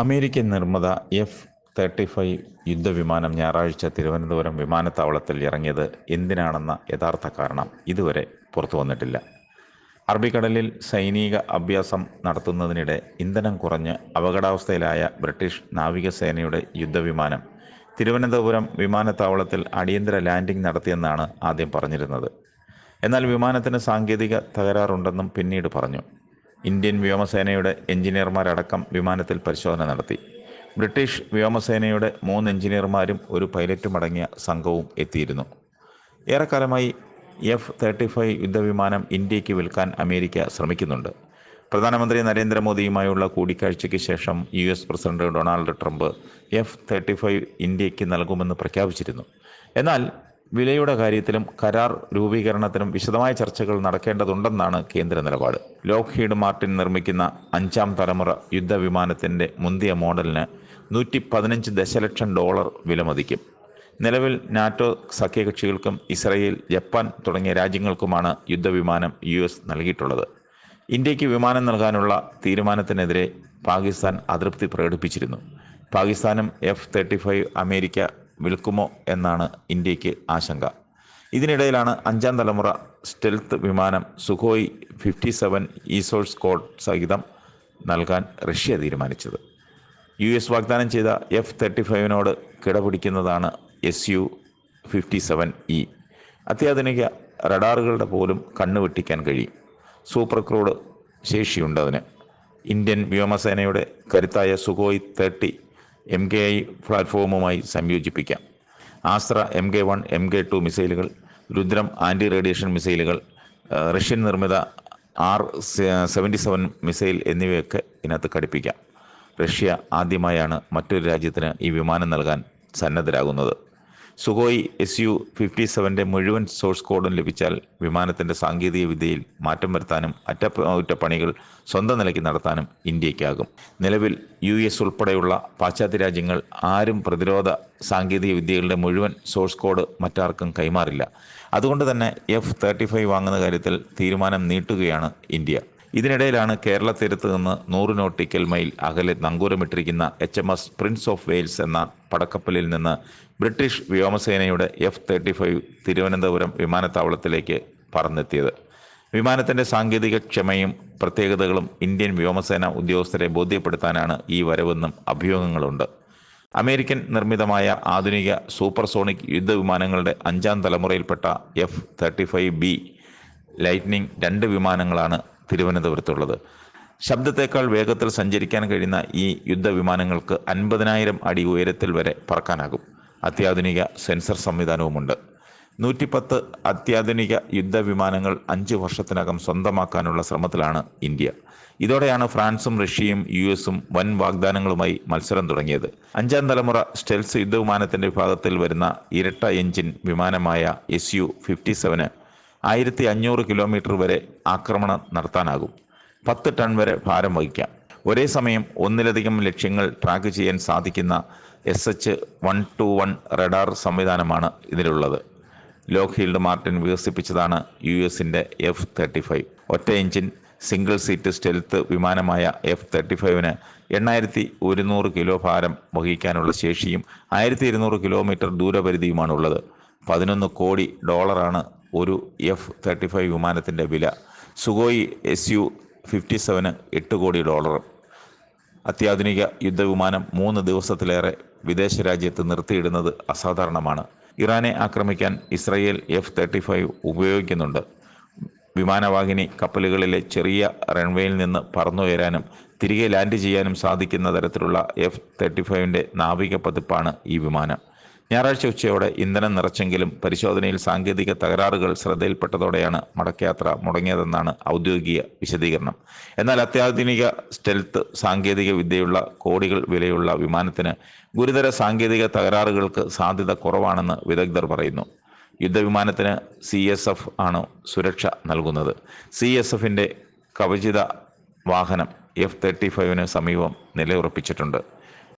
American നിർമ്മിത F thirty five യുദ്ധവിമാനം ഞായറാഴ്ച തിരുവനന്തപുരം വിമാനത്താവളത്തിൽ ഇറങ്ങിയത് എന്തിനാണെന്ന യഥാർത്ഥ കാരണം ഇതുവരെ പുറത്തു വന്നിട്ടില്ല. അറബിക്കടലിൽ സൈനിക അഭ്യാസം നടത്തുന്നതിനിടെ ഇന്ധനം കുറഞ്ഞ് അപകടാവസ്ഥയിലായ ബ്രിട്ടീഷ് നാവികസേനയുടെ യുദ്ധവിമാനം തിരുവനന്തപുരം വിമാനത്താവളത്തിൽ അടിയന്തര ലാൻഡിംഗ് നടത്തിയെന്നാണ് ആദ്യം പറഞ്ഞിരുന്നത്. എന്നാൽ വിമാനത്തിന് സാങ്കേതിക തകരാറുണ്ടെന്നും പിന്നീട് പറഞ്ഞു. ഇന്ത്യൻ വ്യോമസേനയുടെ എഞ്ചിനീയർമാരടക്കം വിമാനത്തിൽ പരിശോധന നടത്തി. ബ്രിട്ടീഷ് വ്യോമസേനയുടെ മൂന്ന് എഞ്ചിനീയർമാരും ഒരു പൈലറ്റും അടങ്ങിയ സംഘവും എത്തിയിരുന്നു. ഏറെക്കാലമായി എഫ് തേർട്ടി ഫൈവ് യുദ്ധവിമാനം ഇന്ത്യയ്ക്ക് വിൽക്കാൻ അമേരിക്ക ശ്രമിക്കുന്നുണ്ട്. പ്രധാനമന്ത്രി നരേന്ദ്രമോദിയുമായുള്ള കൂടിക്കാഴ്ചയ്ക്ക് ശേഷം U S president Donald Trump F thirty five ഇന്ത്യയ്ക്ക് നൽകുമെന്ന് പ്രഖ്യാപിച്ചിരുന്നു. എന്നാൽ വിലയുടെ കാര്യത്തിലും കരാർ രൂപീകരണത്തിനും വിശദമായ ചർച്ചകൾ നടക്കേണ്ടതുണ്ടെന്നാണ് കേന്ദ്ര നിലപാട്. ലോക്ഹീഡ് മാർട്ടിൻ നിർമ്മിക്കുന്ന അഞ്ചാം തലമുറ യുദ്ധവിമാനത്തിന്റെ മുന്തിയ മോഡലിന് നൂറ്റി പതിനഞ്ച് ദശലക്ഷം ഡോളർ വിലമതിക്കും. നിലവിൽ നാറ്റോ സഖ്യകക്ഷികൾക്കും ഇസ്രയേൽ ജപ്പാൻ തുടങ്ങിയ രാജ്യങ്ങൾക്കുമാണ് യുദ്ധവിമാനം യു എസ് നൽകിയിട്ടുള്ളത്. ഇന്ത്യയ്ക്ക് വിമാനം നൽകാനുള്ള തീരുമാനത്തിനെതിരെ പാകിസ്ഥാൻ അതൃപ്തി പ്രകടിപ്പിച്ചിരുന്നു. പാകിസ്ഥാനും എഫ് തേർട്ടി ഫൈവ് അമേരിക്ക വിൽക്കുമോ എന്നാണ് ഇന്ത്യയ്ക്ക് ആശങ്ക. ഇതിനിടയിലാണ് അഞ്ചാം തലമുറ സ്റ്റെൽത്ത് വിമാനം സുഖോയ് ഫിഫ്റ്റി സെവൻ ഈസോഴ്സ് കോഡ് സഹിതം നൽകാൻ റഷ്യ തീരുമാനിച്ചത്. യു എസ് വാഗ്ദാനം ചെയ്ത എഫ് തേർട്ടി ഫൈവിനോട് കിടപിടിക്കുന്നതാണ് S U fifty seven E. അത്യാധുനിക റഡാറുകളുടെ പോലും കണ്ണുവെട്ടിക്കാൻ കഴിയും. സൂപ്പർ ക്രൂഡ് ശേഷിയുണ്ട് അതിന്. ഇന്ത്യൻ വ്യോമസേനയുടെ കരുത്തായ Sukhoi thirty M K I പ്ലാറ്റ്ഫോമുമായി സംയോജിപ്പിക്കാം. Astra M K one M K two മിസൈലുകൾ രുദ്രം ആന്റി റേഡിയേഷൻ മിസൈലുകൾ റഷ്യൻ നിർമ്മിത ആർ സെവന്റി സെവൻ മിസൈൽ എന്നിവയൊക്കെ ഇതിനകത്ത് ഘടിപ്പിക്കാം. റഷ്യ ആദ്യമായാണ് മറ്റൊരു രാജ്യത്തിന് ഈ വിമാനം നൽകാൻ സന്നദ്ധരാകുന്നത്. സുഖോയ് എസ് യു ഫിഫ്റ്റി സെവന്റെ മുഴുവൻ സോഴ്സ് കോഡും ലഭിച്ചാൽ വിമാനത്തിന്റെ സാങ്കേതിക വിദ്യയിൽ മാറ്റം വരുത്താനും അറ്റകുറ്റപ്പണികൾ സ്വന്തം നിലയ്ക്ക് നടത്താനും ഇന്ത്യക്കാകും നിലവിൽ യു എസ് ഉൾപ്പെടെയുള്ള പാശ്ചാത്യ രാജ്യങ്ങൾ ആരും പ്രതിരോധ സാങ്കേതിക വിദ്യകളുടെ മുഴുവൻ സോഴ്സ് കോഡ് മറ്റാർക്കും കൈമാറില്ല. അതുകൊണ്ട് തന്നെ എഫ് തേർട്ടി ഫൈവ് വാങ്ങുന്ന കാര്യത്തിൽ തീരുമാനം നീട്ടുകയാണ് ഇന്ത്യ. ഇതിനിടയിലാണ് കേരള തീരത്ത് നിന്ന് നൂറ് നോട്ടിക്കൽ മൈൽ അകലെ നങ്കൂരമിട്ടിരിക്കുന്ന H M S Prince of Wales എന്ന പടക്കപ്പലിൽ നിന്ന് ബ്രിട്ടീഷ് വ്യോമസേനയുടെ എഫ് തേർട്ടി ഫൈവ് തിരുവനന്തപുരം വിമാനത്താവളത്തിലേക്ക് പറന്നെത്തിയത്. വിമാനത്തിന്റെ സാങ്കേതിക ക്ഷമയും പ്രത്യേകതകളും ഇന്ത്യൻ വ്യോമസേന ഉദ്യോഗസ്ഥരെ ബോധ്യപ്പെടുത്താനാണ് ഈ വരവെന്നും അഭ്യൂഹങ്ങളുണ്ട് അമേരിക്കൻ നിർമ്മിതമായ ആധുനിക സൂപ്പർസോണിക് യുദ്ധവിമാനങ്ങളുടെ അഞ്ചാം തലമുറയിൽപ്പെട്ട F thirty five B lightning രണ്ട് വിമാനങ്ങളാണ് തിരുവനന്തപുരത്തുള്ളത്. ശബ്ദത്തേക്കാൾ വേഗത്തിൽ സഞ്ചരിക്കാൻ കഴിയുന്ന ഈ യുദ്ധവിമാനങ്ങൾക്ക് അൻപതിനായിരം അടി ഉയരത്തിൽ വരെ പറക്കാനാകും. അത്യാധുനിക സെൻസർ സംവിധാനവുമുണ്ട്. നൂറ്റിപ്പത്ത് അത്യാധുനിക യുദ്ധവിമാനങ്ങൾ അഞ്ച് വർഷത്തിനകം സ്വന്തമാക്കാനുള്ള ശ്രമത്തിലാണ് ഇന്ത്യ. ഇതോടെയാണ് ഫ്രാൻസും റഷ്യയും യു എസും വൻ വാഗ്ദാനങ്ങളുമായി മത്സരം തുടങ്ങിയത്. അഞ്ചാം തലമുറ സ്റ്റെൽസ് യുദ്ധവിമാനത്തിന്റെ വിഭാഗത്തിൽ വരുന്ന ഇരട്ട എഞ്ചിൻ വിമാനമായ എസ് യു ഫിഫ്റ്റി സെവന് ആയിരത്തി അഞ്ഞൂറ് കിലോമീറ്റർ വരെ ആക്രമണം നടത്താനാകും. പത്ത് ടൺ വരെ ഭാരം വഹിക്കാം. ഒരേ സമയം ഒന്നിലധികം ലക്ഷ്യങ്ങൾ ട്രാക്ക് ചെയ്യാൻ സാധിക്കുന്ന S H one two one radar സംവിധാനമാണ് ഇതിലുള്ളത്. ലോക്ഹീൽഡ് മാർട്ടിൻ വികസിപ്പിച്ചതാണ് യു എസിന്റെ എഫ് തേർട്ടി ഫൈവ് ഒറ്റ എഞ്ചിൻ സിംഗിൾ സീറ്റ് സ്റ്റെൽത്ത് വിമാനമായ എഫ് തേർട്ടി ഫൈവിന് എണ്ണായിരത്തി ഒരുന്നൂറ് കിലോ ഭാരം വഹിക്കാനുള്ള ശേഷിയും ആയിരത്തി ഇരുന്നൂറ് കിലോമീറ്റർ ദൂരപരിധിയുമാണുള്ളത്. പതിനൊന്ന് കോടി ഡോളറാണ് ഒരു എഫ് തേർട്ടി ഫൈവ് വിമാനത്തിന്റെ വില. Sukhoi S U fifty seven എട്ട് കോടി ഡോളറും. അത്യാധുനിക യുദ്ധവിമാനം മൂന്ന് ദിവസത്തിലേറെ വിദേശ രാജ്യത്ത് നിർത്തിയിടുന്നത് അസാധാരണമാണ്. ഇറാനെ ആക്രമിക്കാൻ ഇസ്രയേൽ എഫ് തേർട്ടി ഫൈവ് ഉപയോഗിക്കുന്നുണ്ട്. വിമാനവാഹിനി കപ്പലുകളിലെ ചെറിയ റൺവേയിൽ നിന്ന് പറന്നുയരാനും തിരികെ ലാൻഡ് ചെയ്യാനും സാധിക്കുന്ന തരത്തിലുള്ള എഫ് തേർട്ടി ഫൈവിന്റെ നാവിക പതിപ്പാണ് ഈ വിമാനം. ഞായറാഴ്ച ഉച്ചയോടെ ഇന്ധനം നിറച്ചെങ്കിലും പരിശോധനയിൽ സാങ്കേതിക തകരാറുകൾ ശ്രദ്ധയിൽപ്പെട്ടതോടെയാണ് മടക്കയാത്ര മുടങ്ങിയതെന്നാണ് ഔദ്യോഗിക വിശദീകരണം. എന്നാൽ അത്യാധുനിക സ്റ്റെൽത്ത് സാങ്കേതിക വിദ്യയുള്ള കോടികൾ വിലയുള്ള വിമാനത്തിന് ഗുരുതര സാങ്കേതിക തകരാറുകൾക്ക് സാധ്യത കുറവാണെന്ന് വിദഗ്ധർ പറയുന്നു. യുദ്ധവിമാനത്തിന് സി എസ് എഫ് ആണ് സുരക്ഷ നൽകുന്നത്. സി എസ് എഫിന്റെ കവചിത വാഹനം എഫ് തേർട്ടി ഫൈവിന് സമീപം നിലയുറപ്പിച്ചിട്ടുണ്ട്.